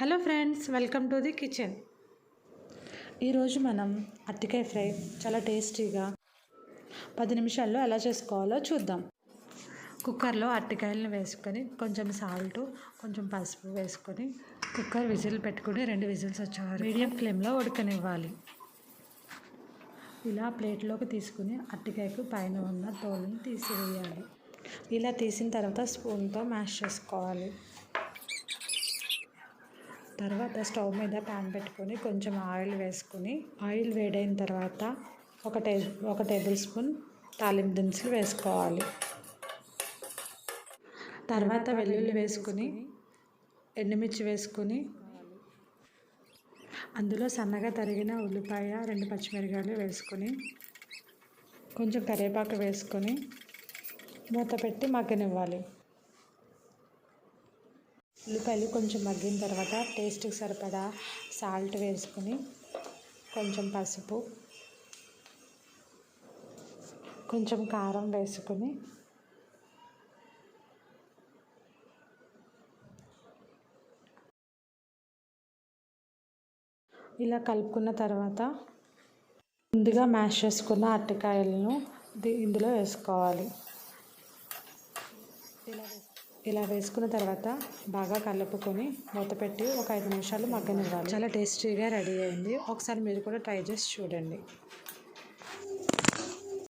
Hello friends welcome to the kitchen. ఈరోజు మనం అరటికాయ ఫ్రై చాలా టేస్టీగా పది నిమిషాల్లో ఎలా చేసుకోవాలో చూద్దాం. కుక్కర్లో అరటికాయలను వేసుకొని కొంచెం సాల్ట్ కొంచెం పసుపు వేసుకొని కుక్కర్ విజిల్ పెట్టుకుని రెండు విజిల్స్ వచ్చేవారు మీడియం ఫ్లేమ్లో ఉడకనివ్వాలి. ఇలా ప్లేట్లోకి తీసుకుని అరటికాయకు పైన ఉన్న తోలుని తీసివేయాలి. ఇలా తీసిన తర్వాత స్పూన్తో మ్యాష్ చేసుకోవాలి. తర్వాత స్టవ్ మీద ప్యాన్ పెట్టుకొని కొంచెం ఆయిల్ వేసుకొని ఆయిల్ వేడైన తర్వాత ఒక టే ఒక టేబుల్ స్పూన్ తాలింపు దినుసులు వేసుకోవాలి. తర్వాత వెల్లుల్లి వేసుకుని ఎండుమిర్చి వేసుకుని అందులో సన్నగా తరిగిన ఉల్లిపాయ రెండు పచ్చిమిరకాయలు వేసుకొని కొంచెం కరివేపాకు వేసుకొని మూత పెట్టి మగ్గనివ్వాలి. ఉల్లిపాయలు కొంచెం మగ్గిన తర్వాత టేస్ట్కి సరిపడా సాల్ట్ వేసుకొని కొంచెం పసుపు కొంచెం కారం వేసుకొని ఇలా కలుపుకున్న తర్వాత ముందుగా మ్యాష్ చేసుకున్న అరటికాయలను ఇందులో వేసుకోవాలి. ఇలా ఇలా వేసుకున్న తర్వాత బాగా కలుపుకొని మూత పెట్టి ఒక ఐదు నిమిషాలు మగ్గనివ్వాలి. చాలా టేస్టీగా రెడీ అయింది. ఒకసారి మీరు కూడా ట్రై చేసి చూడండి.